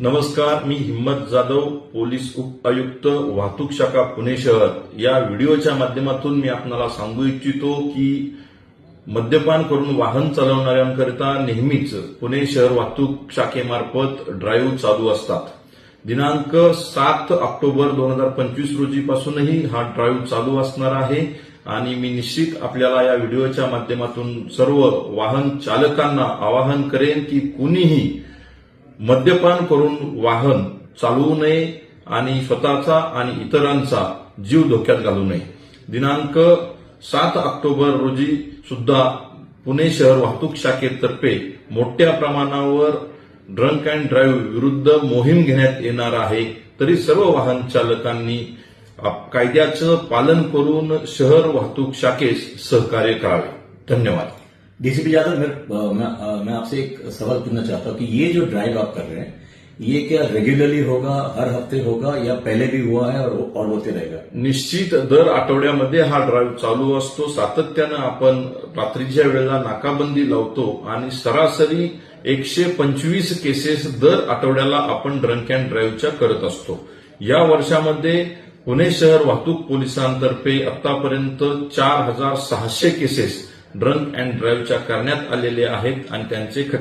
नमस्कार मी हिम्मत जाधव पोलीस उप आयुक्त वाहतूक शाखा पुणे शहर. या व्हिडिओच्या माध्यमातून मी आपणाला सांगू इच्छितो की मद्यपान करून वाहन चालवणाऱ्यांकरिता नेहमीच पुणे शहर वाहतूक शाखेमार्फत ड्राईव्ह चालू असतात. दिनांक सात ऑक्टोबर दोन हजार पंचवीस रोजीपासूनही हा ड्राईव्ह चालू असणार आहे आणि मी निश्चित आपल्याला या व्हिडिओच्या माध्यमातून सर्व वाहन चालकांना आवाहन करेन की कुणीही मद्यपान करून वाहन चालवू नये आणि स्वतःचा आणि इतरांचा जीव धोक्यात घालू नये. दिनांक सात ऑक्टोबर रोजी सुद्धा पुणे शहर वाहतूक शाखेतर्फे मोठ्या प्रमाणावर ड्रंक अँड ड्राईव्ह विरुद्ध मोहीम घेण्यात येणार आहे. तरी सर्व वाहन चालकांनी कायद्याचं पालन करून शहर वाहतूक शाखेस सहकार्य करावे. धन्यवाद. डीसीपी यादव मैं, मैं, आपसे एक सवाल पूछना चाहता हूँ कि ये जो ड्राइव आप कर रहे हैं ये क्या रेग्युलरली होगा हर हफ्ते होगा या पहले भी हुआ है और, और होते रहेगा? निश्चित दर आठवड्यामध्ये हा ड्राईव्ह चालू असतो. सातत्यानं आपण रात्रीच्या वेळेला नाकाबंदी लावतो आणि सरासरी एकशे पंचवीस केसेस दर आठवड्याला आपण ड्रंक अँड ड्राईव्हच्या करत असतो. या वर्षामध्ये पुणे शहर वाहतूक पोलिसांतर्फे आतापर्यंत चार हजार सहाशे केसेस ड्रंक अँड ड्राईव्हच्या करण्यात आलेले आहेत आणि त्यांचे खटले